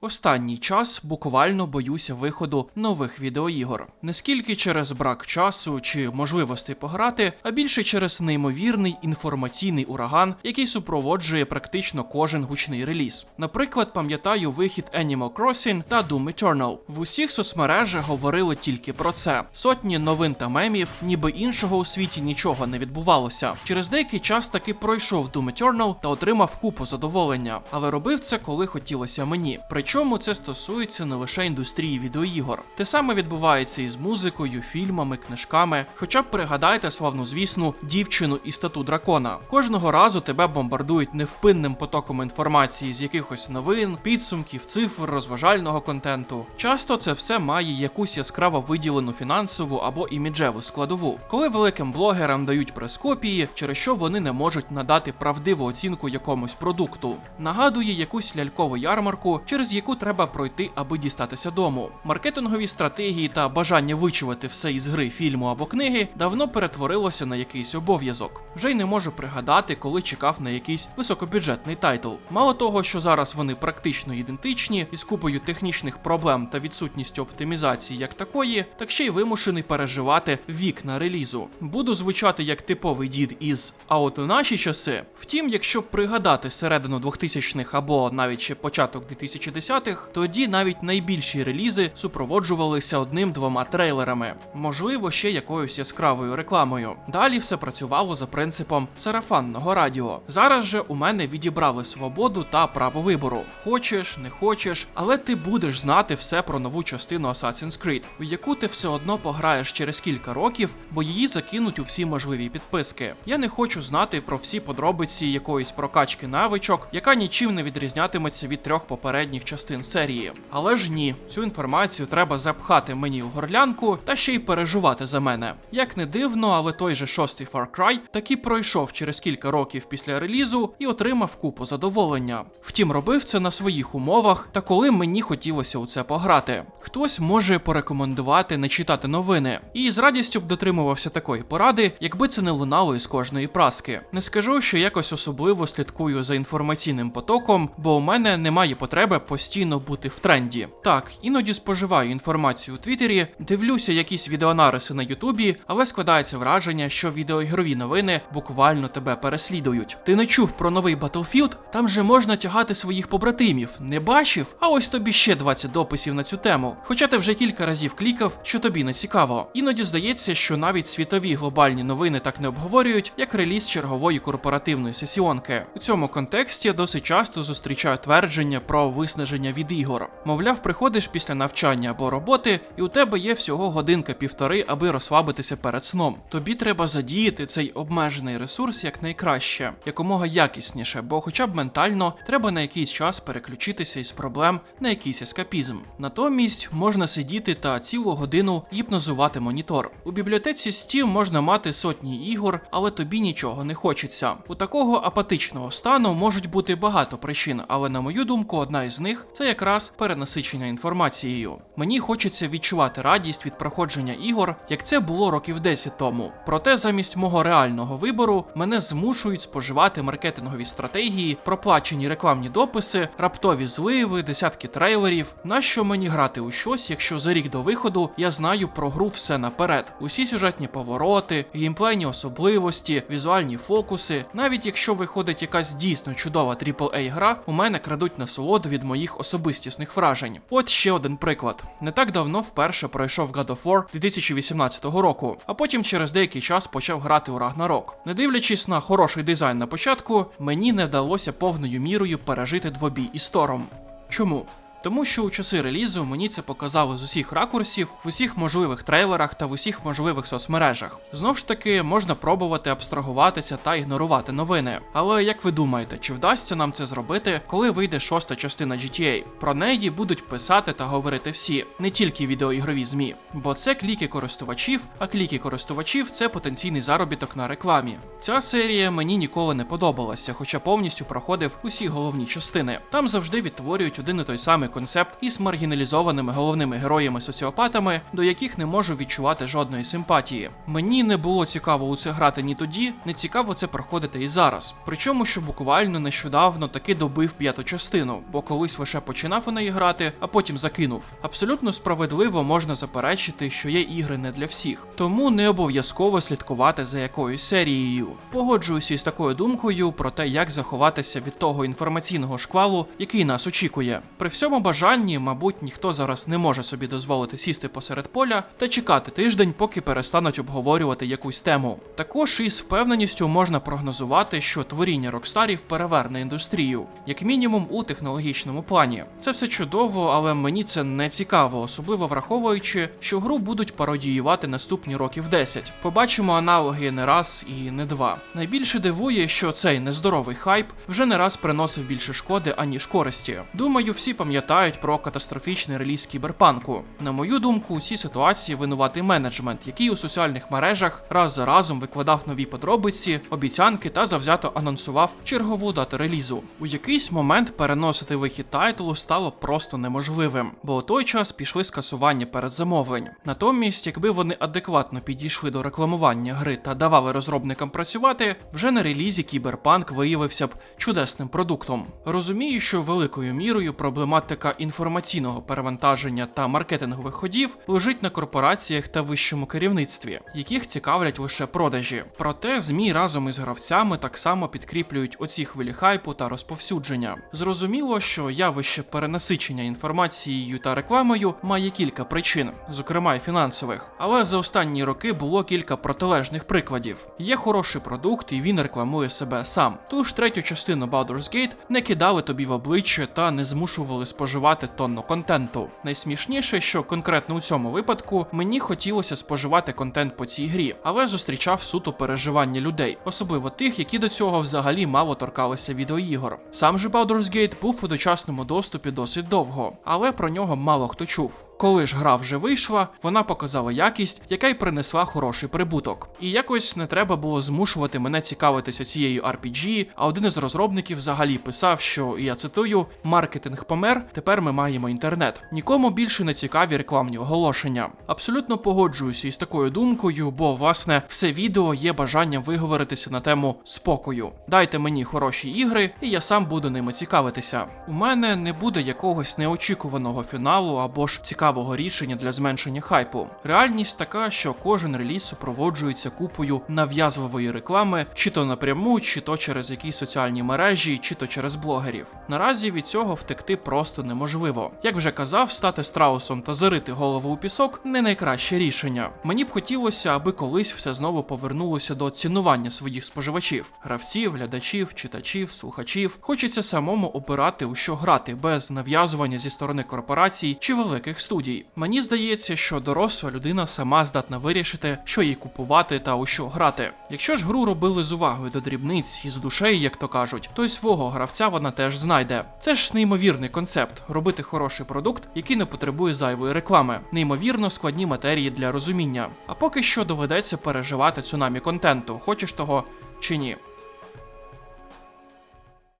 Останній час буквально боюся виходу нових відеоігор. Не скільки через брак часу чи можливостей пограти, а більше через неймовірний інформаційний ураган, який супроводжує практично кожен гучний реліз. Наприклад, пам'ятаю вихід Animal Crossing та Doom Eternal. В усіх соцмережах говорили тільки про це. Сотні новин та мемів, ніби іншого у світі нічого не відбувалося. Через деякий час таки пройшов Doom Eternal та отримав купу задоволення, але робив це, коли хотілося мені. Причому це стосується не лише індустрії відеоігор. Те саме відбувається і з музикою, фільмами, книжками. Хоча б пригадайте славнозвісну дівчину і стату дракона. Кожного разу тебе бомбардують невпинним потоком інформації з якихось новин, підсумків, цифр, розважального контенту. Часто це все має якусь яскраво виділену фінансову або іміджеву складову. Коли великим блогерам дають прес-копії, через що вони не можуть надати правдиву оцінку якомусь продукту. Нагадує якусь лялькову ярмарку, через яку треба пройти, аби дістатися дому. Маркетингові стратегії та бажання вичувати все із гри, фільму або книги давно перетворилося на якийсь обов'язок. Вже й не можу пригадати, коли чекав на якийсь високобюджетний тайтл. Мало того, що зараз вони практично ідентичні із купою технічних проблем та відсутністю оптимізації як такої, так ще й вимушений переживати вік на релізу. Буду звучати як типовий дід із а от у наші часи. Втім, якщо пригадати середину 2000-х або навіть ще початок 2010-х, тоді навіть найбільші релізи супроводжувалися одним-двома трейлерами, можливо, ще якоюсь яскравою рекламою. Далі все працювало за принципом сарафанного радіо. Зараз же у мене відібрали свободу та право вибору. Хочеш, не хочеш, але ти будеш знати все про нову частину Assassin's Creed, в яку ти все одно пограєш через кілька років, бо її закинуть у всі можливі підписки. Я не хочу знати про всі подробиці якоїсь прокачки навичок, яка нічим не відрізнятиметься від трьох попередніх частин серії. Але ж ні, цю інформацію треба запхати мені у горлянку та ще й переживати за мене. Як не дивно, але той же шостий Far Cry таки пройшов через кілька років після релізу і отримав купу задоволення. Втім, робив це на своїх умовах та коли мені хотілося у це пограти. Хтось може порекомендувати не читати новини, і з радістю б дотримувався такої поради, якби це не лунало із кожної праски. Не скажу, що якось особливо слідкую за інформаційним потоком, бо у мене немає потреби постійно бути в тренді. Так, іноді споживаю інформацію у Твіттері, дивлюся якісь відеонариси на Ютубі, але складається враження, що відеоігрові новини буквально тебе переслідують. Ти не чув про новий Battlefield? Там же можна тягати своїх побратимів. Не бачив? А ось тобі ще 20 дописів на цю тему. Хоча ти вже кілька разів клікав, що тобі не цікаво. Іноді здається, що навіть світові глобальні новини так не обговорюють, як реліз чергової корпоративної сесіонки. У цьому контексті досить часто зустрічаю твердження про виснаження від ігор. Мовляв, приходиш після навчання або роботи, і у тебе є всього годинка-півтори, аби розслабитися перед сном. Тобі треба задіяти цей обмежений ресурс якнайкраще, якомога якісніше, бо, хоча б ментально, треба на якийсь час переключитися із проблем на якийсь ескапізм. Натомість можна сидіти та цілу годину гіпнозувати монітор. У бібліотеці Steam можна мати сотні ігор, але тобі нічого не хочеться. У такого апатичного стану можуть бути багато причин, але на мою думку, одна із них це якраз перенасичення інформацією. Мені хочеться відчувати радість від проходження ігор, як це було років 10 тому. Проте замість мого реального вибору мене змушують споживати маркетингові стратегії, проплачені рекламні дописи, раптові зливи, десятки трейлерів. Нащо мені грати у щось, якщо за рік до виходу я знаю про гру все наперед? Усі сюжетні повороти, геймплейні особливості, візуальні фокуси. Навіть якщо виходить якась дійсно чудова AAA гра, у мене крадуть насолоду від моїх особистісних вражень. От ще один приклад. Не так давно вперше пройшов God of War 2018 року, а потім через деякий час почав грати у Ragnarok. Не дивлячись на хороший дизайн на початку, мені не вдалося повною мірою пережити двобій із Тором. Чому? Тому що у часи релізу мені це показали з усіх ракурсів, в усіх можливих трейлерах та в усіх можливих соцмережах. Знов ж таки, можна пробувати абстрагуватися та ігнорувати новини. Але як ви думаєте, чи вдасться нам це зробити, коли вийде шоста частина GTA? Про неї будуть писати та говорити всі, не тільки відеоігрові змі, бо це кліки користувачів, а кліки користувачів це потенційний заробіток на рекламі. Ця серія мені ніколи не подобалася, хоча повністю проходив усі головні частини. Там завжди відтворюють один і той самий концепт із маргіналізованими головними героями-соціопатами, до яких не можу відчувати жодної симпатії. Мені не було цікаво у це грати ні тоді, не цікаво це проходити і зараз. Причому, що буквально нещодавно таки добив п'яту частину, бо колись лише починав у неї грати, а потім закинув. Абсолютно справедливо можна заперечити, що є ігри не для всіх, тому не обов'язково слідкувати за якоюсь серією. Погоджуюся із такою думкою про те, як заховатися від того інформаційного шквалу, який нас очікує. При всьому бажанні, мабуть, ніхто зараз не може собі дозволити сісти посеред поля та чекати тиждень, поки перестануть обговорювати якусь тему. Також із впевненістю можна прогнозувати, що творіння Рокстарів переверне індустрію, як мінімум у технологічному плані. Це все чудово, але мені це не цікаво, особливо враховуючи, що гру будуть пародіювати наступні років 10. Побачимо аналоги не раз і не два. Найбільше дивує, що цей нездоровий хайп вже не раз приносив більше шкоди, аніж користі. Думаю, всі пам'ятають про катастрофічний реліз кіберпанку. На мою думку, у цій ситуації винуватий менеджмент, який у соціальних мережах раз за разом викладав нові подробиці, обіцянки та завзято анонсував чергову дату релізу. У якийсь момент переносити вихід тайтлу стало просто неможливим, бо у той час пішли скасування передзамовлень. Натомість, якби вони адекватно підійшли до рекламування гри та давали розробникам працювати, вже на релізі Кіберпанк виявився б чудесним продуктом. Розумію, що великою мірою проблематика інформаційного перевантаження та маркетингових ходів лежить на корпораціях та вищому керівництві, яких цікавлять лише продажі. Проте змі разом із гравцями так само підкріплюють оці хвилі хайпу та розповсюдження. Зрозуміло, що явище перенасичення інформацією та рекламою має кілька причин, зокрема й фінансових. Але за останні роки було кілька протилежних прикладів. Є хороший продукт, і він рекламує себе сам. Ту ж третю частину Baldur's Gate не кидали тобі в обличчя та не змушували споживати тонну контенту. Найсмішніше, що конкретно у цьому випадку мені хотілося споживати контент по цій грі, але зустрічав суто переживання людей, особливо тих, які до цього взагалі мало торкалися відеоігор. Сам же Baldur's Gate був у дочасному доступі досить довго, але про нього мало хто чув. Коли ж гра вже вийшла, вона показала якість, яка й принесла хороший прибуток. І якось не треба було змушувати мене цікавитися цією RPG, а один із розробників взагалі писав, що я цитую: маркетинг помер, тепер ми маємо інтернет. Нікому більше не цікаві рекламні оголошення. Абсолютно погоджуюся із такою думкою, бо власне все відео є бажанням виговоритися на тему спокою. Дайте мені хороші ігри, і я сам буду ними цікавитися. У мене не буде якогось неочікуваного фіналу або ж цікавого рішення для зменшення хайпу. Реальність така, що кожен реліз супроводжується купою нав'язливої реклами, чи то напряму, чи то через якісь соціальні мережі, чи то через блогерів. Наразі від цього втекти просто неможливо. Як вже казав, стати страусом та зарити голову у пісок не найкраще рішення. Мені б хотілося, аби колись все знову повернулося до цінування своїх споживачів, гравців, глядачів, читачів, слухачів. Хочеться самому обирати у що грати без нав'язування зі сторони корпорацій чи великих студій. Мені здається, що доросла людина сама здатна вирішити, що їй купувати та у що грати. Якщо ж гру робили з увагою до дрібниць і з душею, як то кажуть, то й свого гравця вона теж знайде. Це ж неймовірний концепт робити хороший продукт, який не потребує зайвої реклами, неймовірно складні матерії для розуміння. А поки що доведеться переживати цунамі контенту, хочеш того чи ні.